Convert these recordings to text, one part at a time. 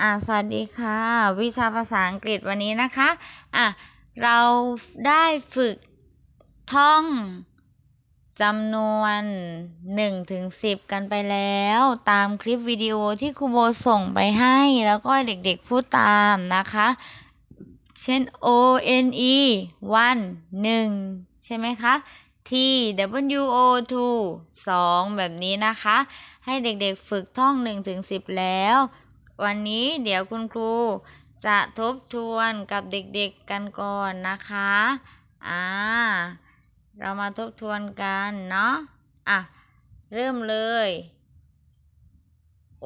อ่าสวัสดีค่ะ วิชาภาษาอังกฤษวันนี้นะคะอะเราได้ฝึกท่องจำนวน1ถึง10 กันไปแล้ว ตามคลิปวิดีโอที่ครูโบส่งไปให้ แล้วก็เด็กๆพูดตามนะคะ เช่น O N E one หนึ่งใช่ไหมคะ T W O two สองแบบนี้นะคะ ให้เด็กๆฝึกท่อง1ถึง10 แล้ว วันนี้เดี๋ยวคุณครูจะทบทวนกับเด็กๆกันก่อนนะคะ อ่า เรามาทบทวนกันเนาะ อะ เริ่มเลย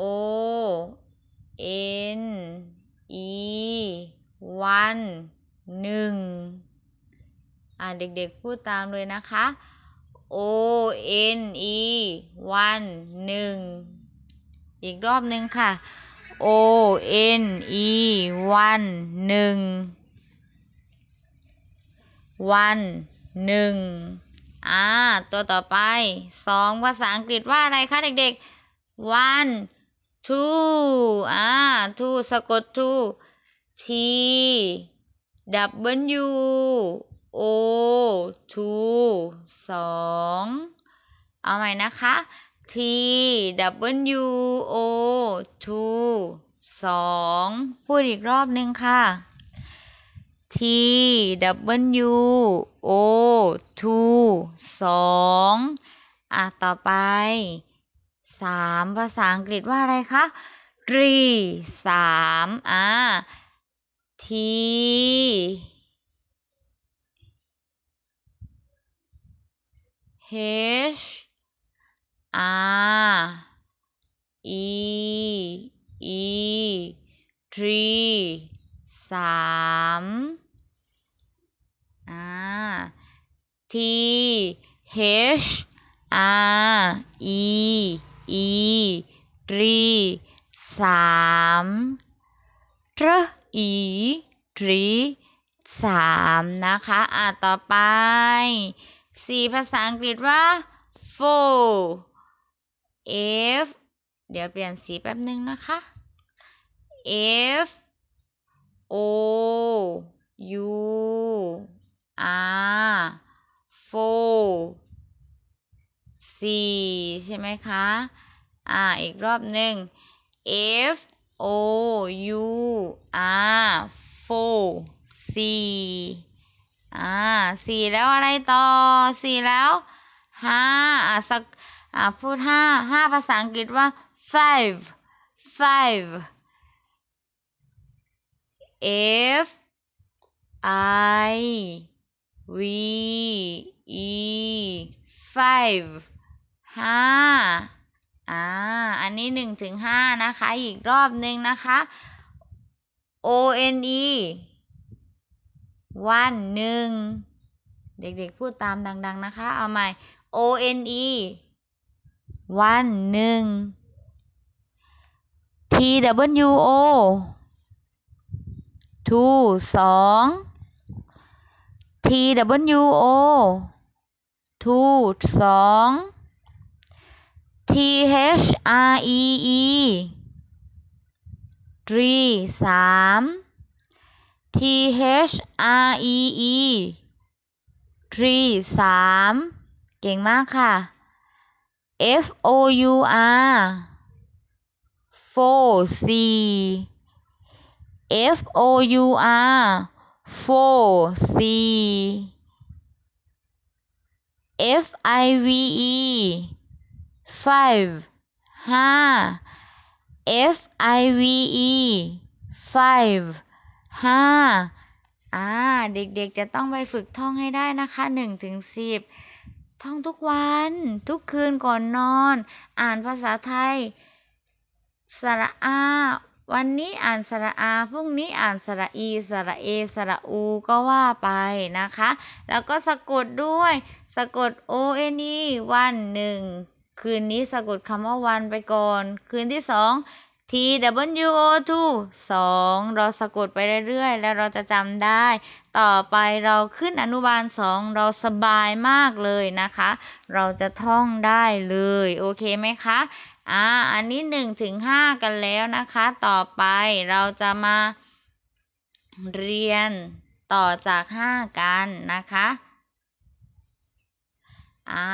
O N E one หนึ่งอะเด็กๆพูดตามเลยนะคะ O N E one หนึ่งอีกรอบหนึ่งค่ะ O N E one หนึ่ง one หนึ่งอ่า ตัวต่อไปสองภาษาอังกฤษว่าอะไรคะเด็กๆ one two อ่า two สะกด two T W O two สองเอาใหม่นะคะ T W O two สองพูดอีกรอบหนึ่งค่ะ T W O two สองอะ ต่อไปสามภาษาอังกฤษว่าอะไรคะ three สามอ่า T H R E E three สามอ่า T H R E E three สามตร E three สามนะคะ อะต่อไปสี่ภาษาอังกฤษว่า four F เดี๋ยวเปลี่ยนสีแป๊บนึงนะคะ F O U R four สี่ใช่ไหมคะ อ่า อีกรอบหนึ่ง F O U R four สี่อ่าสี่แล้วอะไรต่อสี่แล้วห้าอะสัก อ่าพูดห้าห้าภาษาอังกฤษว่า five five F I V E five ห้าอ่า อันนี้หนึ่งถึงห้านะคะ อีกรอบหนึ่งนะคะ O N E one หนึ่ง เด็กๆพูดตามดัง ๆ นะคะ เอาใหม่ O N E one หนึ่ง T W O two สอง T W O two สอง T H R E E three สาม T H R E E three สาม เก่งมากค่ะ F O U R four สี่ F O U R four สี่ F I V E five ห้า F I V E five ห้าอ่า เด็กๆ จะต้องไปฝึกท่องให้ได้นะคะหนึ่งถึงสิบ ท่องทุกวันทุกคืนก่อนนอน อ่านภาษาไทย สระอา วันนี้อ่านสระอาพรุ่งนี้อ่านสระอี สระเอ สระอูก็ว่าไปนะคะ แล้วก็สะกดด้วย สะกด O N E วันหนึ่งคืนนี้สะกดคำว่าวันไปก่อน คืนที่สอง T W O two สองเราสะกดไปเรื่อยๆ แล้วเราจะจำได้ ต่อไปเราขึ้นอนุบาลสองเราสบายมากเลยนะคะ เราจะท่องได้เลย โอเคไหมคะ อ่า อันนี้หนึ่งถึงห้ากันแล้วนะคะ ต่อไปเราจะมาเรียนต่อจากห้ากันนะคะ อ่า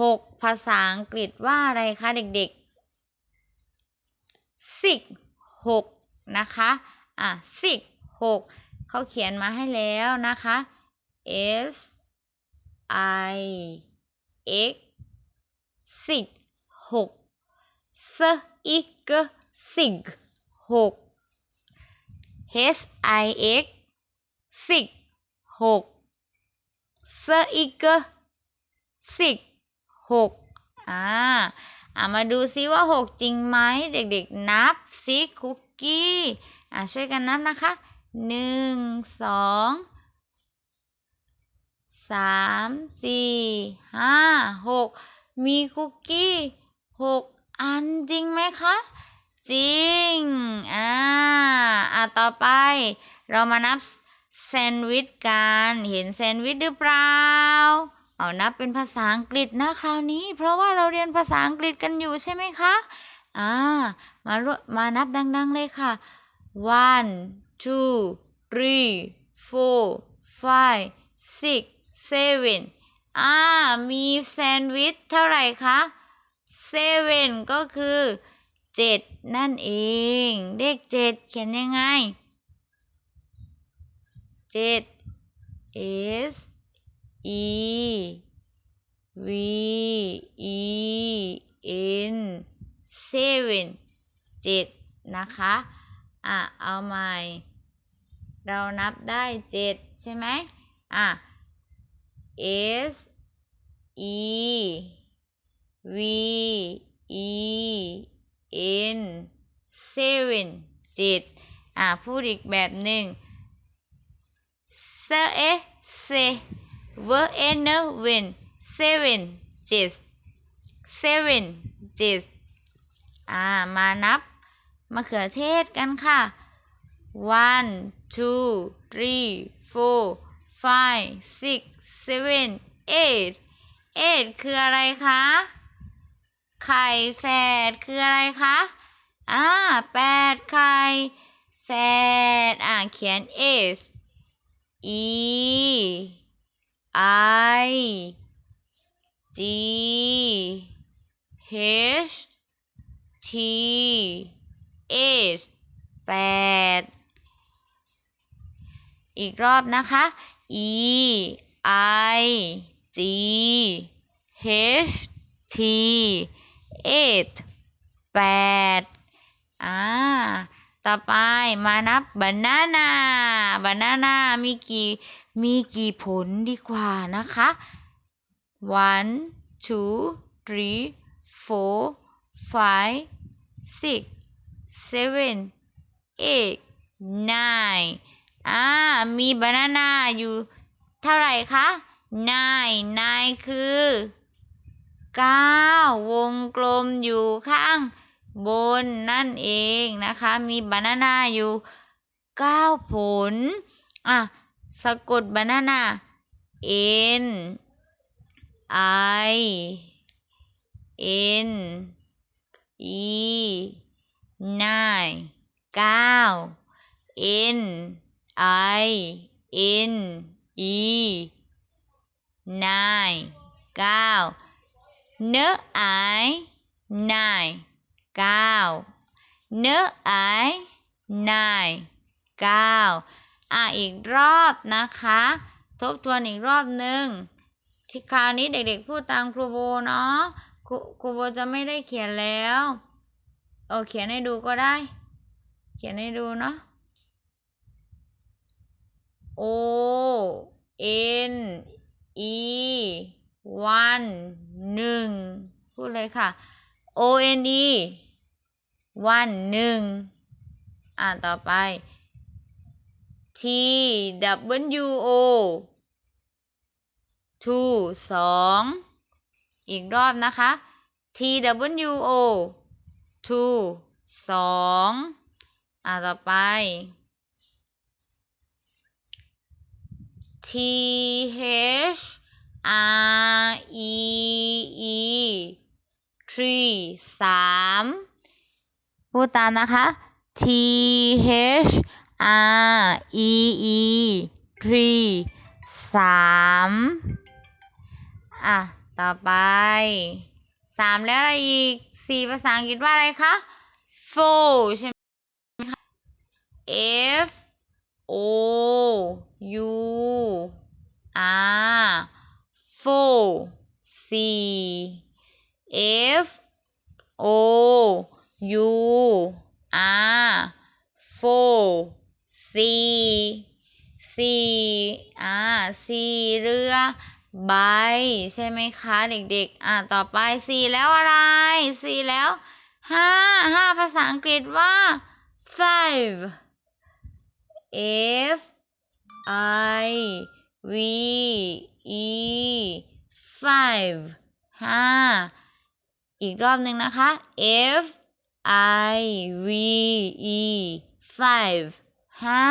หกภาษาอังกฤษว่าอะไรคะเด็กๆ six หกนะคะอะ six หกเขาเขียนมาให้แล้วนะคะ s i x six หก s i g sig หก h i x six หก s i g sig หกอ่า อ่ามาดูซิว่าหกจริงไหมเด็กๆนับซิคุกกี้อ่าช่วยกันนับนะคะหนึ่งสองสามสี่ห้าหกมีคุกกี้หกอันจริงไหมคะ จริง อ่า อ่าต่อไป เรามานับแซนด์วิชกัน เห็นแซนด์วิชหรือเปล่า เอานับเป็นภาษาอังกฤษนะคราวนี้ เพราะว่าเราเรียนภาษาอังกฤษกันอยู่ใช่ไหมคะอ่ามามานับดัง ๆ เลยค่ะ one two three four five six seven อ่า มีแซนด์วิชเท่าไหร่คะ seven ก็คือเจ็ดนั่นเอง เลขเจ็ดเขียนยังไงเจ็ด S E V E N seven เจ็ดนะคะ อะ เอาใหม่ เรานับได้เจ็ดใช่ไหมอะ S E V E N seven เจ็ดอะ พูดอีกแบบหนึ่ง S E S E Win seven เจ็ด seven เจ็ดอ่า มานับมะเขือเทศกันค่ะ one two three four five six seven eight eight คืออะไรคะ ไข่แฝดคืออะไรคะ อ่าแปดไข่แฝดอ่าเขียน h e i g h t h แปดอีกรอบนะคะ e i g h t eight แปดอ่า ต่อไปมานับบานาน่า บานาน่ามีกี่มีกี่ผลดีกว่านะคะ one two three four five six seven eight nine อ่ามีบานาน่าอยู่เท่าไหร่คะ nine nine คือเก้าวงกลมอยู่ข้างบนนั่นเองนะคะ มีบานาน่าอยู่ ก้าผล อะ สะกดบานาน่า n i n e 9 9 n i n e 9 9 n i 9 9 n i 9 เก้าอะอีกรอบนะคะ ทบทวนอีกรอบหนึ่งที่คราวนี้เด็กๆพูดตามครูโบเนาะครูครูโบจะไม่ได้เขียนแล้วโอเขียนให้ดูก็ได้ เขียนให้ดูเนาะ O N E one หนึ่งพูดเลยค่ะ O N E one หนึ่งอ่านต่อไป T W O two สองอีกรอบนะคะ T W O two สองอ่าต่อไป T H R E E three สามพูดตามนะคะ T H R E E tree สามอะ ต่อไปสามแล้วอะไรอีกสี่ภาษาอังกฤษว่าอะไรคะ four ใช่ไหมคะ F O U R four สี่ F O U R four สี่สี่อ่าสี่เรือใบใช่ไหมคะเด็กๆ อ่าต่อไปสี่แล้วอะไรสี่แล้วห้าห้าภาษาอังกฤษว่า five F I V E five ห้าอีกรอบหนึ่งนะคะ F I V E five ห้า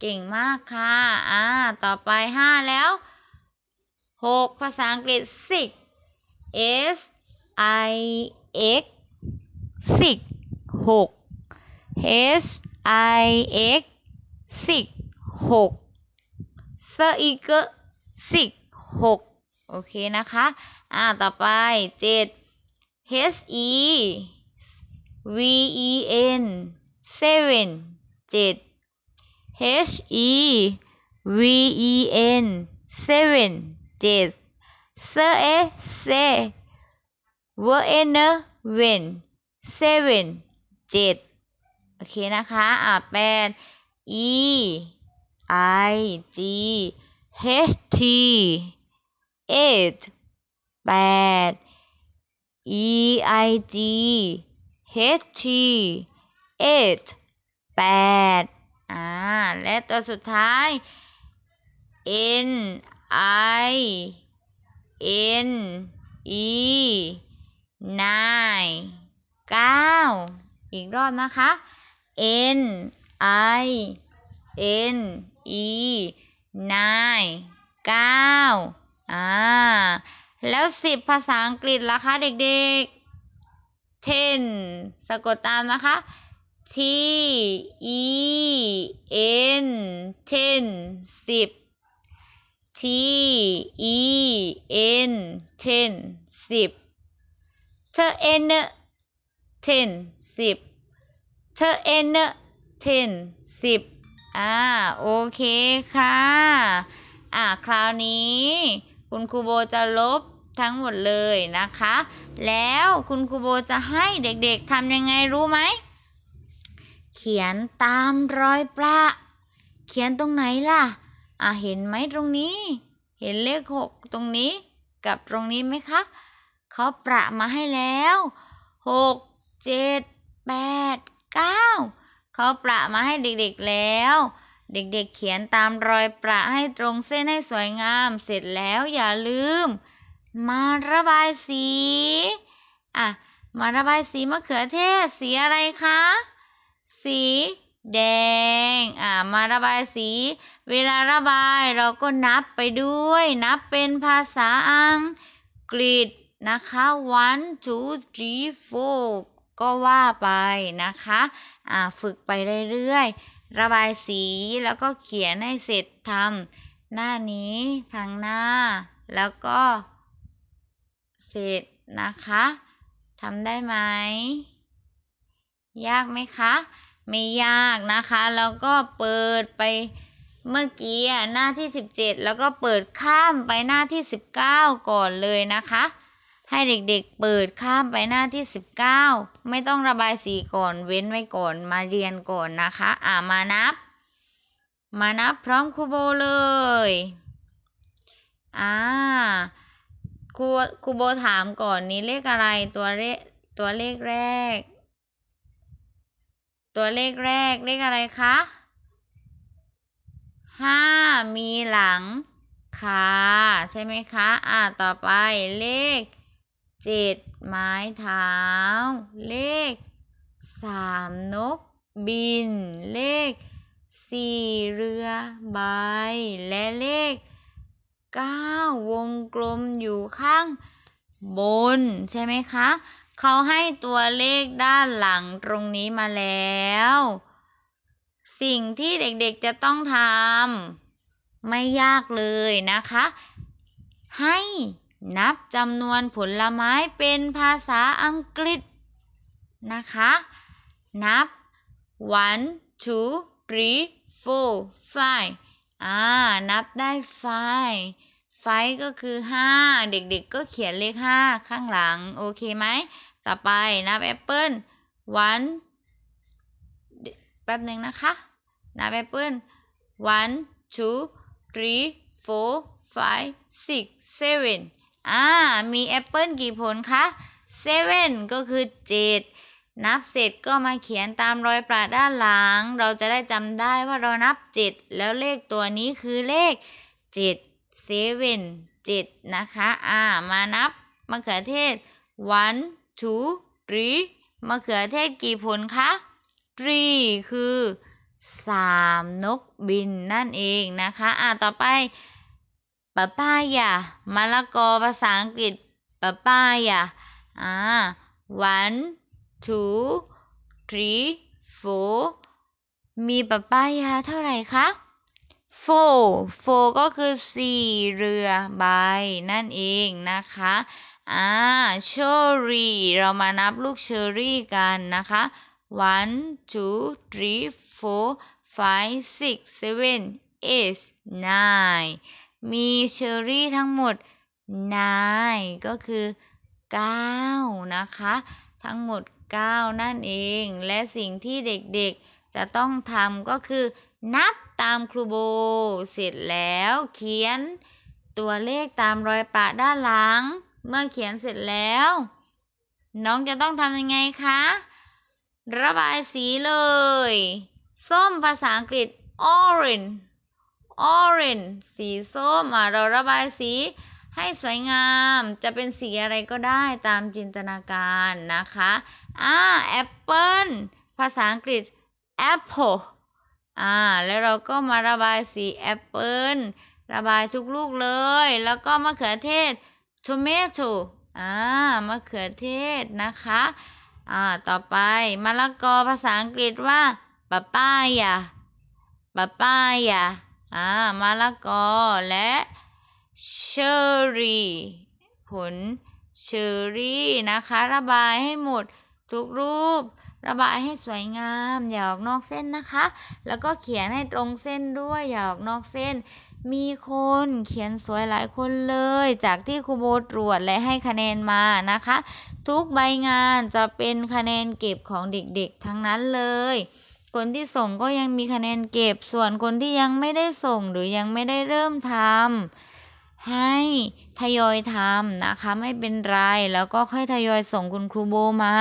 เก่งมากค่ะ อ่า ต่อไปห้าแล้วหกภาษาอังกฤษ six S I X six หก H I X six หกเซอีกสิกหกโอเคนะคะ อ่า ต่อไปเจ็ด H E V E N seven เจ็ด H E V E N seven เจ็ดเซอร์เอเซเวอร์เอเนเวน seven เจ็ดโอเคนะคะ อ่าแปด E I G H T eight แปด E I G H T eight แปดอ่า และตัวสุดท้าย N I N E nine เก้าอีกรอบนะคะ N I N E nine เก้าอ่า แล้วสิบภาษาอังกฤษล่ะคะเด็กๆ ten สะกดตามนะคะ T E N ten สิบ T E N ten สิบเธอ N ten สิบเธอ N ten สิบอ่าโอเคค่ะ อ่าคราวนี้ คุณครูโบจะลบทั้งหมดเลยนะคะ แล้วคุณครูโบจะให้เด็กๆทำยังไงรู้ไหม เขียนตามรอยประ เขียนตรงไหนล่ะ อ่าเห็นไหมตรงนี้ เห็นเลขหกตรงนี้กับตรงนี้ไหมคะเขาประมาให้แล้วหกเจ็ดแปดเก้าเขาประมาให้เด็กๆแล้ว เด็กๆเขียนตามรอยประให้ตรงเส้นให้สวยงาม เสร็จแล้วอย่าลืม มาระบายสี อะ มาระบายสีมะเขือเทศสีอะไรคะ สีแดง อ่า มาระบายสี เวลาระบายเราก็นับไปด้วย นับเป็นภาษาอังกฤษนะคะ one two three four ก็ว่าไปนะคะ อ่า ฝึกไปเรื่อยๆ ระบายสีแล้วก็เขียนให้เสร็จทำหน้านี้ทางหน้า แล้วก็ เสร็จนะคะ ทำได้ไหม ยากไหมคะ ไม่ยากนะคะ แล้วก็เปิดไปเมื่อกี้หน้าที่ 17 แล้วก็เปิดข้ามไปหน้าที่ 19 ก่อนเลยนะคะ ให้เด็กๆเปิดข้ามไปหน้าที่ 19 ไม่ต้องระบายสีก่อนเว้นไว้ก่อนมาเรียนก่อนนะคะอ่ามานับ มานับพร้อมครูโบเลยอ่าครูครูโบถามก่อนนี้เลขอะไรตัวเลขตัวเลขแรก ตัวเลขแรกเลขอะไรคะห้ามีหลังค่ะใช่ไหมคะ อ่าต่อไปเลขเจ็ดไม้เท้า เลขสามนกบิน เลขสี่เรือใบ และเลขเก้าวงกลมอยู่ข้างบน ใช่ไหมคะ เขาให้ตัวเลขด้านหลังตรงนี้มาแล้ว สิ่งที่เด็กๆจะต้องทำไม่ยากเลยนะคะ ให้นับจำนวนผลไม้เป็นภาษาอังกฤษนะคะ นับ one two three four five อ่า นับได้ five five ก็คือ 5 เด็กๆก็เขียนเลข 5 ข้างหลัง โอเคไหม ต่อไปนับแอปเปิ้ล one แป๊บหนึ่งนะคะ นับแอปเปิ้ล one two three four five six seven อ่า มีแอปเปิ้ลกี่ผลคะ seven ก็คือเจ็ดนับเสร็จก็มาเขียนตามรอยปราด้านหลัง เราจะได้จำได้ว่าเรานับเจ็ดแล้วเลขตัวนี้คือเลขเจ็ดเซเว่นเจ็ดนะคะ อ่า มานับมะเขือเทศ one two three มะเขือเทศกี่ผลคะ three คือสามนกบินนั่นเองนะคะ อ่าต่อไปปะป้ายามะละกอภาษาอังกฤษปะป้ายาอ่า one two three four มีปะป้ายาเท่าไหร่คะ four four ก็คือสี่เรือใบนั่นเองนะคะ อ่าเชอรี่เรามานับลูกเชอรี่กันนะคะ one two three four five six seven eight nine มีเชอรี่ทั้งหมด nine ก็คือเก้านะคะ ทั้งหมดเก้านั่นเอง และสิ่งที่เด็กๆจะต้องทำก็คือ นับตามครูโบ เสร็จแล้วเขียนตัวเลขตามรอยประด้านหลัง เมื่อเขียนเสร็จแล้ว น้องจะต้องทำยังไงคะ ระบายสีเลย ส้มภาษาอังกฤษ orange orange สีส้มอะเราระบายสีให้สวยงามจะเป็นสีอะไรก็ได้ตามจินตนาการนะคะอ่าแอปเปิลภาษาอังกฤษ apple อ่าแล้วเราก็มาระบายสีแอปเปิลระบายทุกลูกเลย แล้วก็มะเขือเทศ tomato อ่ามะเขือเทศนะคะอ่าต่อไปมะละกอภาษาอังกฤษว่าปะป้ายาปะป้ายาอ่ามะละกอและเชอร์รี่ผลเชอร์รี่นะคะ ระบายให้หมดทุกรูประบายให้สวยงาม อย่าออกนอกเส้นนะคะ แล้วก็เขียนให้ตรงเส้นด้วย อย่าออกนอกเส้น มีคนเขียนสวยหลายคนเลย จากที่ครูโบตรวจและให้คะแนนมานะคะ ทุกใบงานจะเป็นคะแนนเก็บของเด็กๆ ทั้งนั้นเลย คนที่ส่งก็ยังมีคะแนนเก็บ ส่วนคนที่ยังไม่ได้ส่งหรือยังไม่ได้เริ่มทำ ให้ทยอยทำนะคะไม่เป็นไรแล้วก็ค่อยทยอยส่งคุณครูโบมา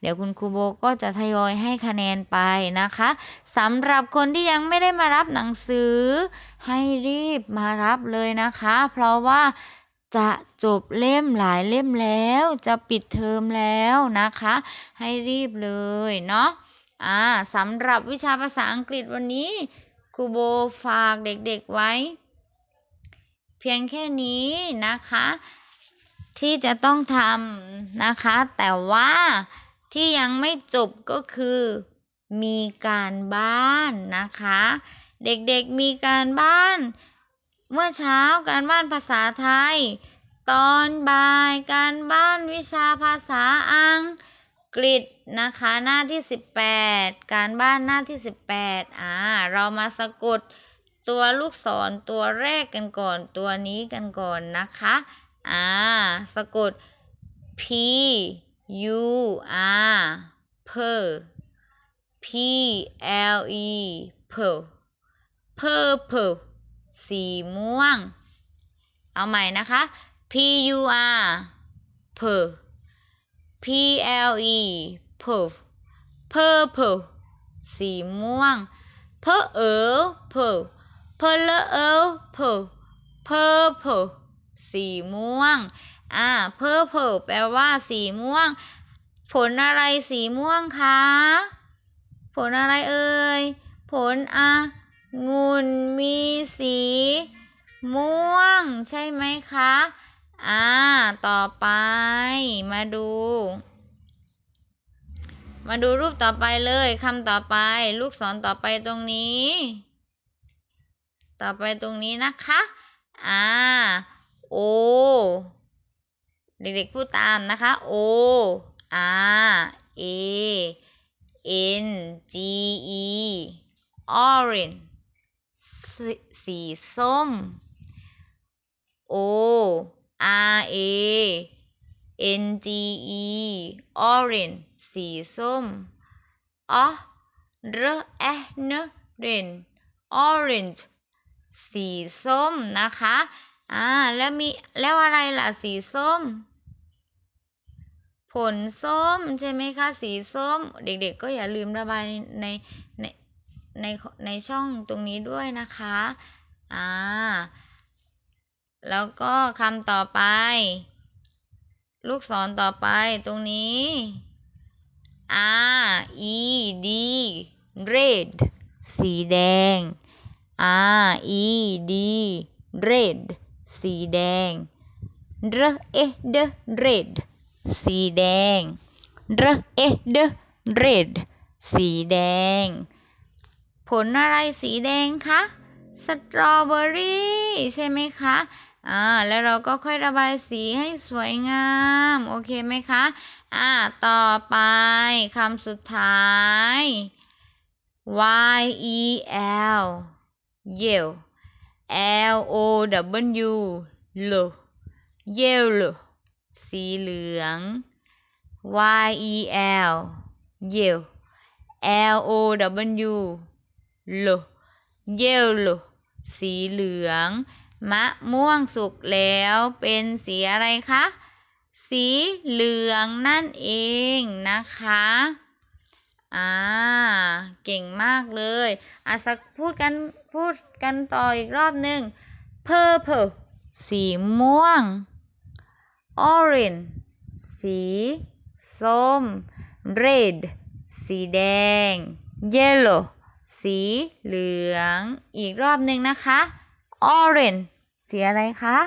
เดี๋ยวคุณครูโบก็จะทยอยให้คะแนนไปนะคะสำหรับคนที่ยังไม่ได้มารับหนังสือ ให้รีบมารับเลยนะคะ เพราะว่าจะจบเล่มหลายเล่มแล้วจะปิดเทอมแล้วนะคะ ให้รีบเลยเนาะอ่าสำหรับวิชาภาษาอังกฤษวันนี้ครูโบฝากเด็กๆไว้ เพียงแค่นี้นะคะ ที่จะต้องทำนะคะ แต่ว่าที่ยังไม่จบก็คือ มีการบ้านนะคะ เด็กๆมีการบ้าน เมื่อเช้าการบ้านภาษาไทย ตอนบ่ายการบ้านวิชาภาษาอังกฤษนะคะหน้าที่ 18 การบ้านหน้าที่ 18อ่าเรามาสะกด ตัวลูกศรตัวแรกกันก่อน ตัวนี้กันก่อนนะคะ อ่า สะกด P U R per P L E per purple สีม่วง เอาใหม่นะคะ P U R per P L E P purple สีม่วง p e r purple p e r purple purple สีม่วง อ่า purple แปลว่าสีม่วง ผลอะไรสีม่วงคะ ผลอะไรเอ่ย ผลองุ่นมีสี ม่วง ใช่ไหมคะ อ่า ต่อไป มาดู มาดูรูปต่อไปเลยคำต่อไป ลูกศรต่อไปตรงนี้ ต่อไปตรงนี้นะคะ อ่า โอ เด็กๆพูดตามนะคะ โออาเอเอ็ n g e orange สีส้มโอ.อา.เอ o r a n g e orange สีส้มอ r e n r e n orange สีส้มนะคะอ่าแล้วมีแล้วอะไรล่ะสีส้ม ผลส้มใช่ไหมคะสีส้ม เด็กๆก็อย่าลืมระบายในในในในช่องตรงนี้ด้วยนะคะอ่าแล้วก็คำต่อไป ลูกศรต่อไปตรงนี้ R E D red สีแดง R E D red สีแดง R E D red สีแดง R E D red สีแดง ผลอะไรสีแดงคะสตรอเบอรี่ใช่ไหมคะอ่าแล้วเราก็ค่อยระบายสีให้สวยงาม โอเคไหมคะอ่าต่อไปคำสุดท้าย Y E L yell L O W L yellow สีเหลือง Y E L yell L O W L yellow สีเหลือง มะม่วงสุกแล้วเป็นสีอะไรคะ สีเหลืองนั่นเองนะคะ เก่งมากเลยอะสักพูดกันพูดกันต่ออีกรอบหนึ่ง purple สีม่วง orange สีส้ม red สีแดง yellow สีเหลือง อีกรอบหนึ่งนะคะ orange สีอะไรคะ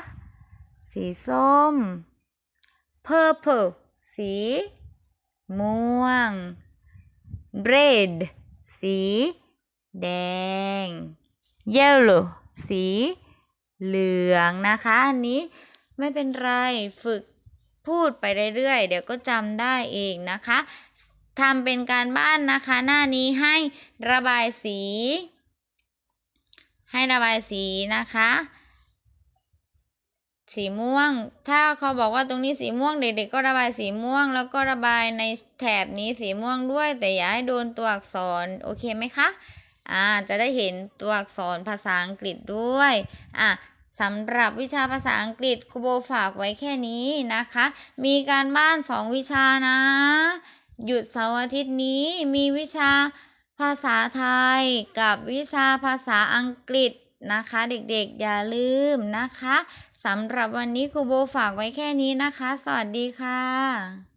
สีส้ม purple สีม่วง red สีแดง yellow สีเหลืองนะคะ อันนี้ไม่เป็นไรฝึกพูดไปเรื่อยๆ เดี๋ยวก็จำได้เองนะคะทำเป็นการบ้านนะคะ หน้านี้ให้ระบายสี ให้ระบายสีนะคะ สีม่วง ถ้าเขาบอกว่าตรงนี้สีม่วงเด็กๆก็ระบายสีม่วง แล้วก็ระบายในแถบนี้สีม่วงด้วย แต่อย่าให้โดนตัวอักษรโอเคไหมคะอ่าจะได้เห็นตัวอักษรภาษาอังกฤษด้วยอะสำหรับวิชาภาษาอังกฤษครูโบฝากไว้แค่นี้นะคะ มีการบ้านสองวิชานะ หยุดเสาร์อาทิตย์นี้มีวิชาภาษาไทยกับวิชาภาษาอังกฤษนะคะ เด็กๆอย่าลืมนะคะ สำหรับวันนี้ครูโบฝากไว้แค่นี้นะคะ สวัสดีค่ะ